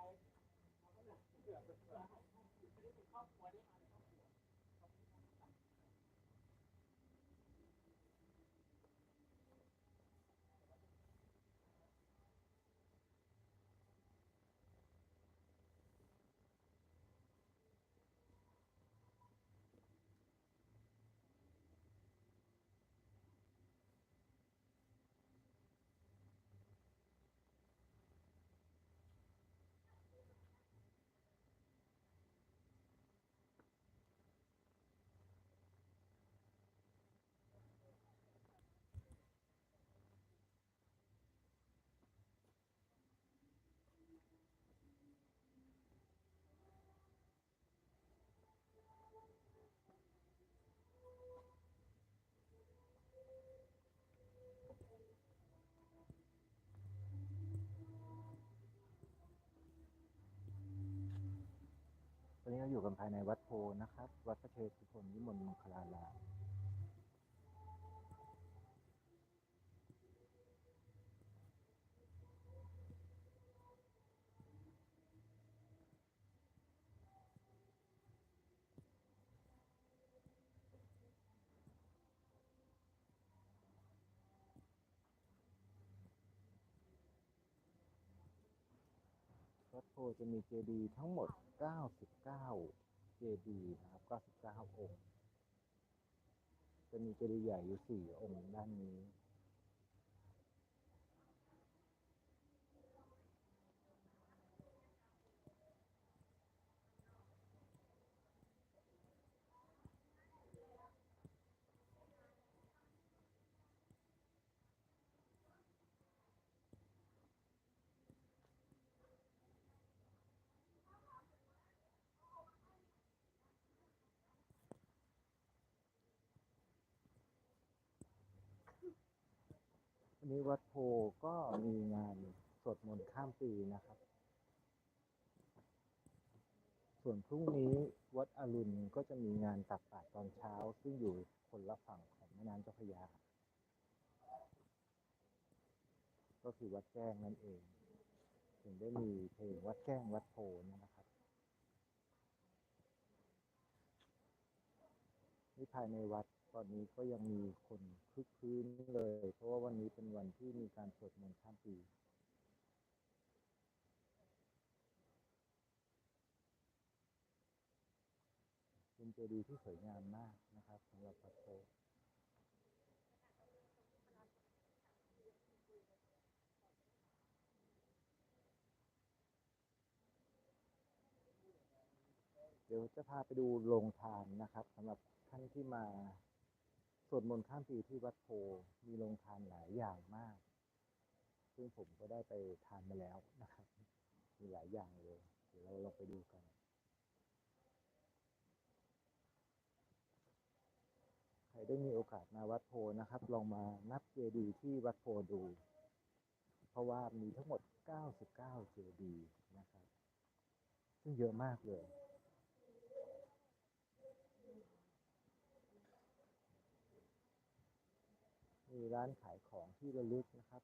ต อยู่กันภายในวัดโพนะครับ วัดพระเชตุพนวิมลมังคลาราม วัดโพจะมีเจดีย์ทั้งหมด 99 เจดีย์นะครับ 99 องค์ จะมีเจดีย์ใหญ่อยู่ 4 องค์ด้านนี้ นี้วัดโพก็มีงานสวดมนต์ข้ามปีนะครับ ส่วนพรุ่งนี้วัดอรุณก็จะมีงานตักบาตรตอนเช้า ซึ่งอยู่คนละฝั่งของแม่น้ำเจ้าพระยา ก็คือวัดแจ้งนั่นเอง ถึงได้มีเพลงวัดแจ้งวัดโพนี่ยนะครับ นี่ภายในวัด ตอนนี้ก็ยังมีคนคึกคืนเลย เพราะว่าวันนี้เป็นวันที่มีการสวดมนต์ข้ามปีเป็นเจดีย์ที่สวยงามมากนะครับสำหรับวัดโพเดี๋ยวจะพาไปดูโรงทานนะครับสำหรับท่านที่มา สวดมนต์ข้ามปีที่วัดโพมีโรงทานหลายอย่างมาก ซึ่งผมก็ได้ไปทานมาแล้วนะครับ มีหลายอย่างเลย เดี๋ยวเราลองไปดูกันใครได้มีโอกาสมาวัดโพนะครับ ลองมานับเจดีย์ที่วัดโพดู เพราะว่ามีทั้งหมด 99 เจดีย์นะครับ ซึ่งเยอะมากเลย มีร้านขายของที่ระลึกนะครับ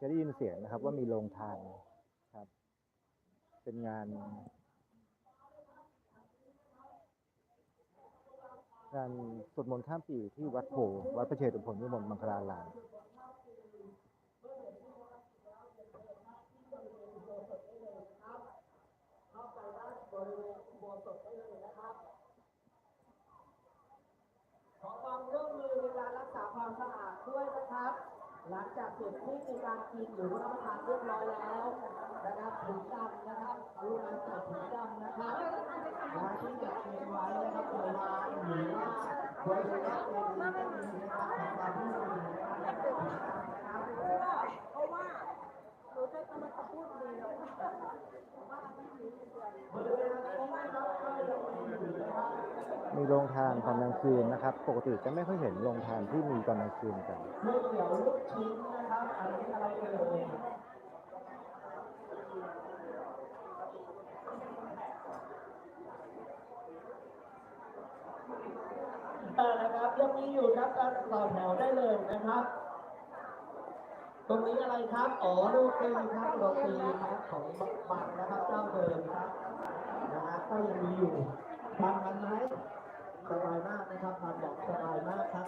จะได้ยินเสียงนะครับว่ามีโรงทานครับ เป็นงาน งานสวดมนต์ข้ามปีที่วัดโพวัดพระเชตุพนวิมลมังคลา รามขอความร่วมมือในการรักษาความสะอาดด้วยนะครับ หลังจากเสร็จที่ในการกินหรือรับประทานเรียบร้อยแล้วนะครับถุงดำนะครับกรุณาใส่ถุงดำนะครับวางที่จัดเตรียมไว้นะครับเผื่อวางหรือว่าบริเวณรับเป็นก็มีนะครับขอความร่วมมือนะครับ เพราะว่าหนูจะ มีโรงทานตอนกลางคืนนะครับ ปกติจะไม่ค่อยเห็นโรงทานที่มีตอนกลางคืนกันก๋วยเตี๋ยวลูกชิ้นนะครับอันนี้อะไรเอ่ยนยังมีอยู่ครับการต่อแถวได้เลยนะครับ ตรงนี้อะไรครับอ๋อโรตีครับโรตีครับของบักนะครับเจ้าเดิมครับนะฮะก็ยังมีอยู่ทานกันไหมสบายมากนะครับทานบอกสบายมากครับ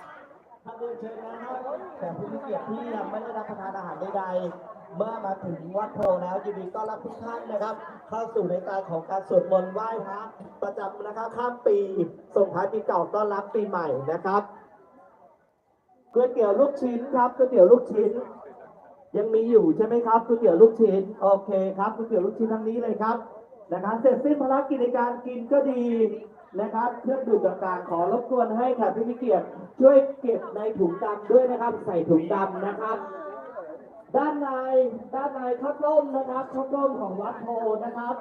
ท่านเรียนเชิญนะครับแต่ผู้มีเกียรติที่ยังไม่ได้รับประทานอาหารใดๆเมื่อมาถึงวัดโพแล้วยินดีต้อนรับทุกท่านนะครับ เข้าสู่ในการของการสวดมนต์ไหว้พระประจำนะครับข้ามปีส่งท้ายปีเก่าต้อนรับปีใหม่นะครับก๋วยเตี๋ยวลูกชิ้นครับก๋วยเตี๋ยวลูกชิ้น ยังมีอยู่ใช่ไหมครับก๋วยเตี๋ยวลูกชิ้นโอเคครับก๋วยเตี๋ยวลูกชิ้นทางนี้เลยครับนะครับเสร็จสิ้นภารกิจในการกินก็ดีนะครับเครื่องดื่มต่างๆขอรบกวนให้แขกผู้มีเกียรติช่วยเก็บในถุงดำด้วยนะครับ ใส่ถุงดำนะครับ ด้านในด้านในข้าวต้มนะครับข้าวต้มของวัดโพนะครับ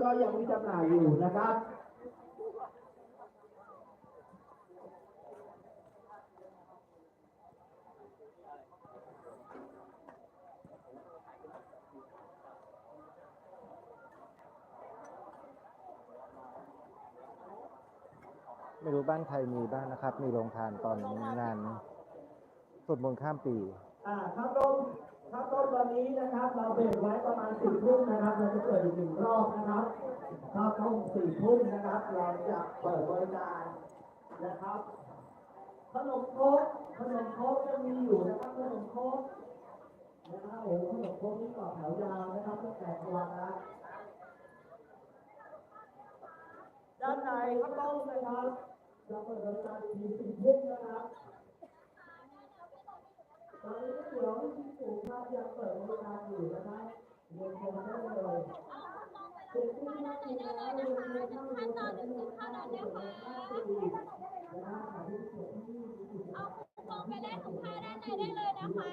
ก็ยังมีจำหน่ายอยู่นะครับ ไม่รู้บ้านใครมีบ้างนะครับ มีโรงทานตอนงานสวดมนต์ข้ามปีอ่าข้าวต้มข้าวต้มวันนี้นะครับ เราเบรกไว้ประมาณสี่ทุ่มนะครับเราจะเปิดอีกหนึ่งรอบนะครับข้าวต้มสี่ทุ่มนะครับ เราจะเปิดบริการนะครับ ขนมโค้กขนมโค้กยังมีอยู่นะครับขนมโค้กนะครับโอ้โหขนมโค้กนี่ต่อแถวยาวนะครับตั้งแต่ตัวนะด้านในข้าวต้มนะครับ จะเปิดบริการอีกทีสี่ทุ่มนะครับตอนนี้เดี๋ยวที่สูงครับยังเปิดบริการอยู่นะครับเรียนเชิญได้เลยเด็กที่มากินแล้วเรียนเชิญเข้าเรียนเชิญเข้าเรียนเชิญเข้เรียนะครับหาที่เอาคูปองไปแลกถุงผ้าด้านในได้เลยนะคะ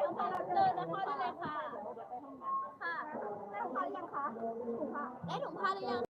ถุงผ้ารับเดินนะคะได้เลยค่ะ ค่ะได้ถุงผ้าหรือยังคะถุงผ้าได้ถุงผ้าหรือยัง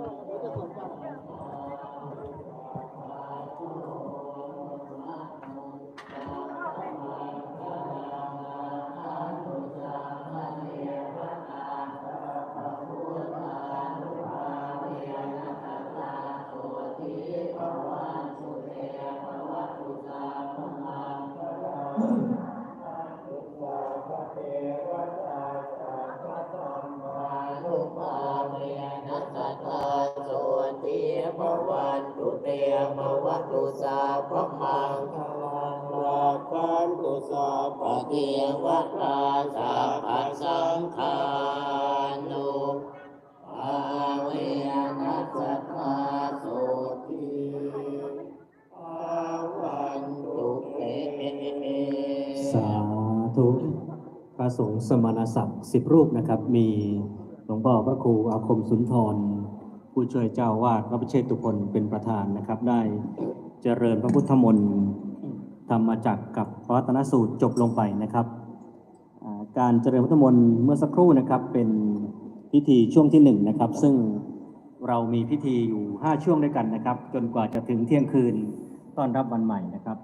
Yeah. ภวันตุเตภวันตุสาพมังคลังรักขันตุสาปะเทวราสาปัสสังฆานุภาเวนัสสัทธาโสติภวันตุเตสาธุพระสงฆ์สมณศักดิ์สิบรูปนะครับ มีหลวงพ่อพระครูอาคมสุนทร ผู้ช่วยเจ้าวาดพระพิเชษตุพลเป็นประธานนะครับ ได้เจริญพระพุทธมนต์ธรรมจักกับพระรัตนสูตรจบลงไปนะครับ การเจริญพุทธมนต์เมื่อสักครู่นะครับเป็นพิธีช่วงที่หนึ่งนะครับ ซึ่งเรามีพิธีอยู่ห้าช่วงด้วยกันนะครับ จนกว่าจะถึงเที่ยงคืนต้อนรับวันใหม่นะครับ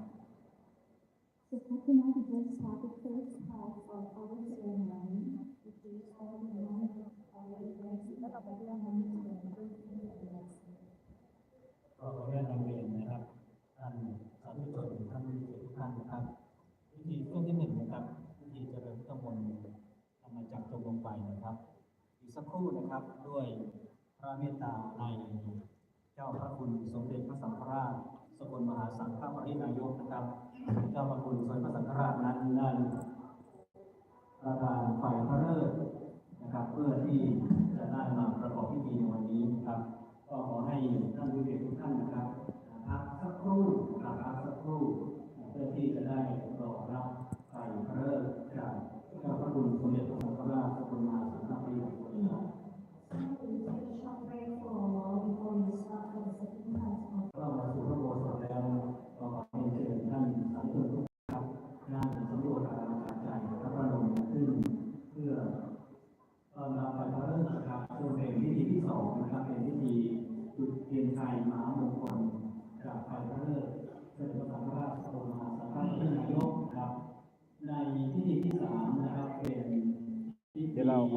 The is all the money of our events that are money to the next ก็ขออนุญาตนำเรียนนะครับท่านสาธุชนท่านผู้เกียรติทุกท่านนะครับพิธีช่วงที่หนึ่งนะครับพิธีเจริญพุทธมนต์ทำมาจากจบลงไป นะครับ อีกสักครู่นะครับด้วยพระเมตตาในเจ้าพระคุณสมเด็จพระสังฆราชสกลมหาสังฆปรินายกนะครับ เจ้าพระคุณสมเด็จพระสังฆราชนั้นได้ประทานฝ่ายพระเลิกษ์นะครับ เพื่อที่จะได้มาประกอบพิธีในวันนี้นะครับ ก็ขอให้ท่านผู้เกียรติทุกท่านนะครับพักสักครู่ครับพักสักครู่เพื่อที่จะได้รอรับไฟพระฤกษ์จากเจ้าพระคุณสมเด็จพระสังฆราชสกลมหาสังฆปรินายกนะครับ So we take a short break for a while before we start for the second part of เข้ามาสู่พระโบสถแล้ว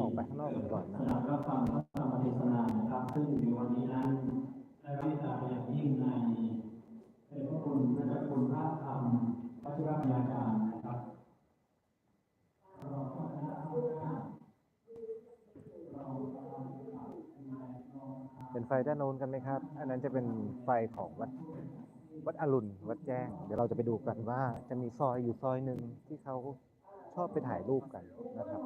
ออก ไปข้างนอกกันก่อนสนะคดัรับบรับฟังพระธรรมเทศนานะครับ ซึ่งในวันนี้นั้นได้รับวิจารณ์อย่างยิ่งในเป็นพระคุณและพระคุณพระธรรมวัชิรพยาจารย์นะครับเราก็คณะผู้ว่าเรากำลังปรับดูแลน้องครับเป็นไฟด้านโน้นกันไหมครับ อันนั้นจะเป็นไฟของวัดวัดอรุณ วัดแจ้ง เดี๋ยวเราจะไปดูกันว่าจะมีซอยอยู่ซอยหนึ่งที่เขา ชอบไปถ่ายรูปกันนะครับ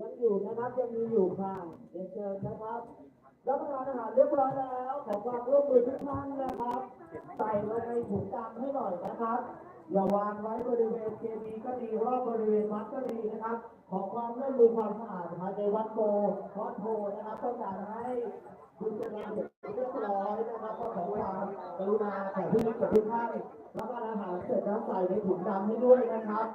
ยังอยู่นะครับยังมีอยู่ค่ะเรียวเชิญนะครับ รับประทานอาหารเรียบร้อยแล้วขอความร่วมมือทุกท่านนะครับ ใส่ลงในถุงดำให้หน่อยนะครับ อย่าวางไว้บริเวณเจดีย์ก็ดีรอบบริเวณวัดก็ดีนะครับ ขอความร่วมมือความสะอาดภายในวัดโพวัดโพนะครับต้องการให้คุณจะงาเรียบร้อยนะครับก็ขอความกรุณาแขกผู้มีเกียรติทุกท่านรับประทานอาหารเสร็จแล้วใส่ในถุงดำให้ด้วยนะครับ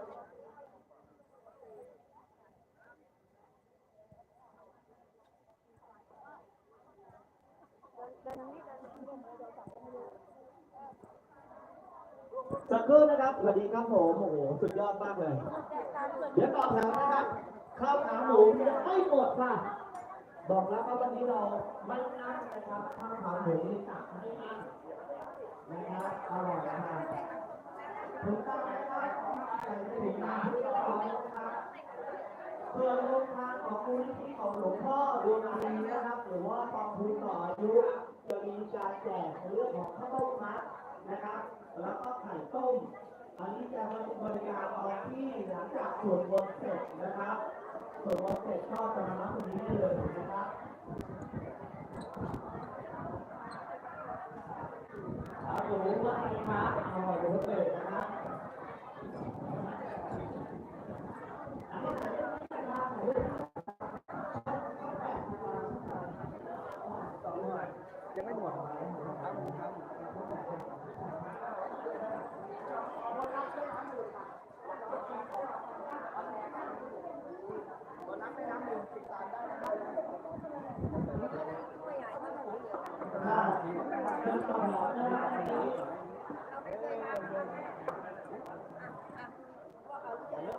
สักครู่นะครับสวัสดีครับผมโอ้โหสุดยอดมากเลย เดี๋ยวต่อแถวนะครับข้าวขาหมูยังไม่หมดค่ะ บอกแล้วว่าวันนี้เราไม่นั่งนะครับข้าวขาหมูนี่ตักไม่อั้นนะครับอร่อยนะครับถูกต้งนะครับใส่ในถุงน้ำที่เรียบร้อนะครับส่วนโรงทานของมูลนิธิของหลวงพ่อดวงอารีนะครับ หรือว่ากองทุนต่ออายุจะมีการแจกในเรื่องของข้าวต้มมัดนะครับ แล้วก็ไข่ต้ม อันนี้จะมาบริการตอนที่หลังจากสวดมนต์เสร็จนะครับสวดมนต์เสร็จก็จะมารับตรงนี้เลย Ờ, cả nước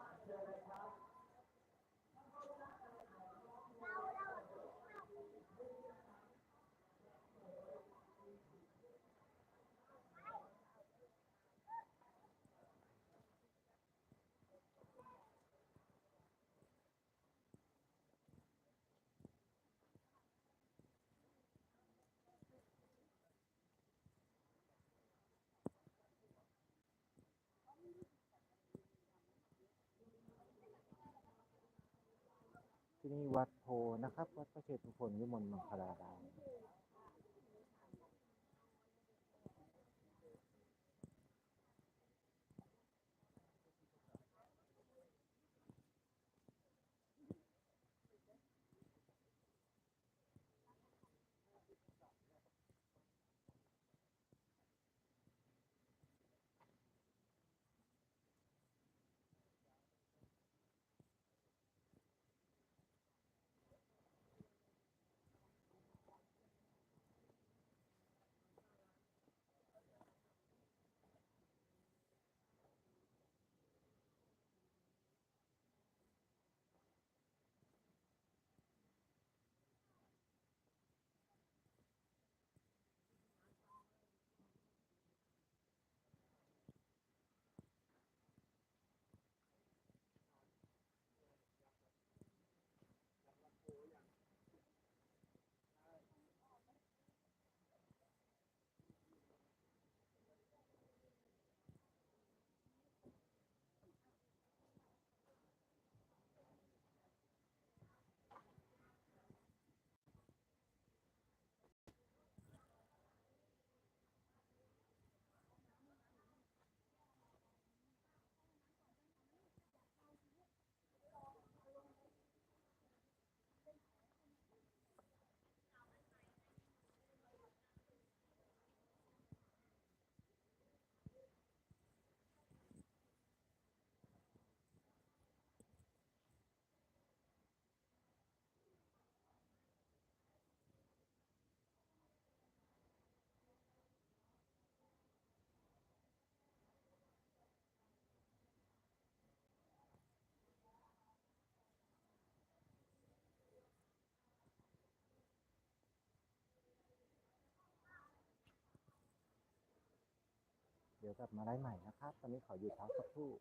ที่นี่วัดโพนะครับ วัดพระเชตุพนวิมลมังคลาราม เดี๋ยวกลับมาได้ใหม่นะครับ ตอนนี้ขอหยุดพักสักครู่